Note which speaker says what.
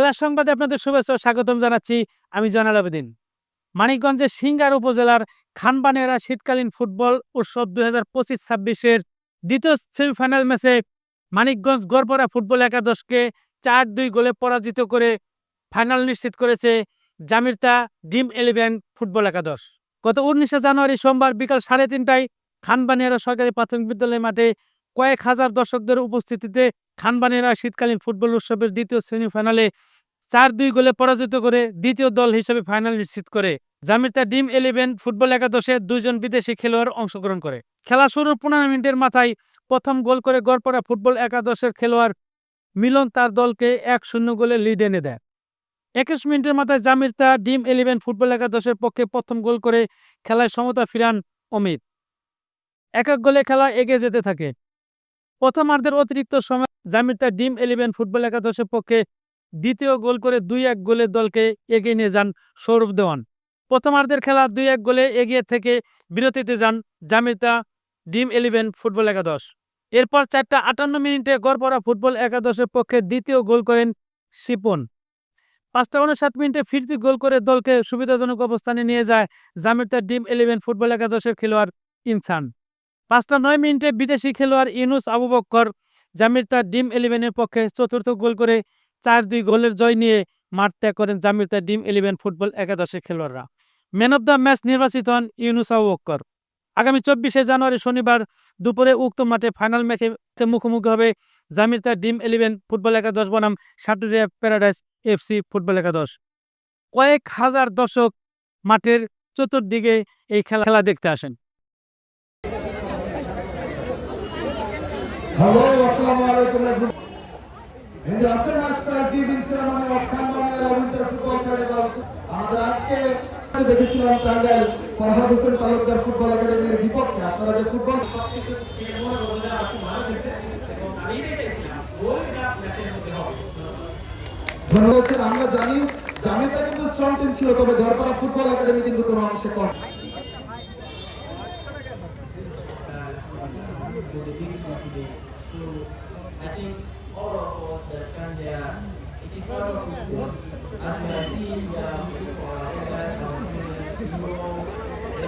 Speaker 1: খেলার সংবাদে আপনাদের শুভেচ্ছা স্বাগতম জানাচ্ছি আমি জয়নাল আবেদিন মানিকগঞ্জের সিঙ্গার উপজেলার খানবানেরা শীতকালীন ফুটবল উৎসব দুই হাজার পঁচিশ ছাব্বিশের দ্বিতীয় সেমিফাইনাল ম্যাচে মানিকগঞ্জ গড়পড়া ফুটবল একাদশকে চার দুই গোলে পরাজিত করে ফাইনাল নিশ্চিত করেছে জামিরতা ডিম ইলেভেন ফুটবল একাদশ গত উনিশে জানুয়ারি সোমবার বিকাল সাড়ে তিনটায় খানবানিয়ারা সরকারি প্রাথমিক বিদ্যালয় মাঠে কয়েক হাজার দর্শকদের উপস্থিতিতে খানবানেরা শীতকালীন ফুটবল উৎসবের দ্বিতীয় সেমিফাইনালে চার দুই গোলে পরাজিত করে দ্বিতীয় দল হিসেবে ফাইনাল নিশ্চিত করে জামিরতা ডিম ইলেভেন ফুটবল একাদশে দুজন বিদেশি খেলোয়াড় অংশগ্রহণ করে খেলা শুরুর পনেরো মিনিটের মাথায় প্রথম গোল করে গড়পড়া ফুটবল একাদশের খেলোয়াড় মিলন তার দলকে এক শূন্য গোলে লিড এনে দেয় একুশ মিনিটের মাথায় জামিরতা ডিম ইলেভেন ফুটবল একাদশের পক্ষে প্রথম গোল করে খেলায় সমতা ফিরান অমিত এক এক গোলে খেলা এগিয়ে যেতে থাকে প্রথমার্ধের অতিরিক্ত সময় জামিরটা ডিম এলিভেন ফুটবল একাদশের পক্ষে দ্বিতীয় গোল করে দুই এক গোলে দলকে এগিয়ে নিয়ে যান সৌরভ দেওয়ান প্রথমার্ধের খেলা দুই এক গোলে এগিয়ে থেকে বিরতিতে যান জামিতা ডিম এলিভেন ফুটবল একাদশ এরপর চারটা আটান্ন মিনিটে গড়পড়া ফুটবল একাদশের পক্ষে দ্বিতীয় গোল করেন শিপন পাঁচটা উনষাট মিনিটে ফিরতি গোল করে দলকে সুবিধাজনক অবস্থানে নিয়ে যায় জামিরতা ডিম ইলেভেন ফুটবল একাদশের খেলোয়াড় ইনসান পাঁচটা নয় মিনিটে বিদেশি খেলোয়াড় ইউনুস আবু বক্কর জামির তার ডিম ইলেভেনের পক্ষে চতুর্থ গোল করে চার দুই গোলের জয় নিয়ে মাঠ ত্যাগ করেন জামির তার ডিম ইলেভেন ফুটবল একাদশের খেলোয়াড়রা ম্যান অব দ্য ম্যাচ নির্বাচিত হন ইউনুস আবু বক্কর আগামী চব্বিশে জানুয়ারি শনিবার দুপুরে উক্ত মাঠে ফাইনাল ম্যাচে মুখোমুখি হবে জামির তার ডিম ইলেভেন ফুটবল একাদশ বনাম সাটুরিয়া প্যারাডাইস এফসি ফুটবল একাদশ কয়েক হাজার দর্শক মাঠের চতুর্দিকে এই খেলা খেলা দেখতে আসেন
Speaker 2: আমরা জানি জানিটা কিন্তু স্ট্রং টিম ছিল তবে ঘরপাড়া ফুটবল একাডেমি কিন্তু কোনো অংশে কম for the today. So I think all of us that come there, it is wonderful. As we are seeing, we are people, our elders, our seniors,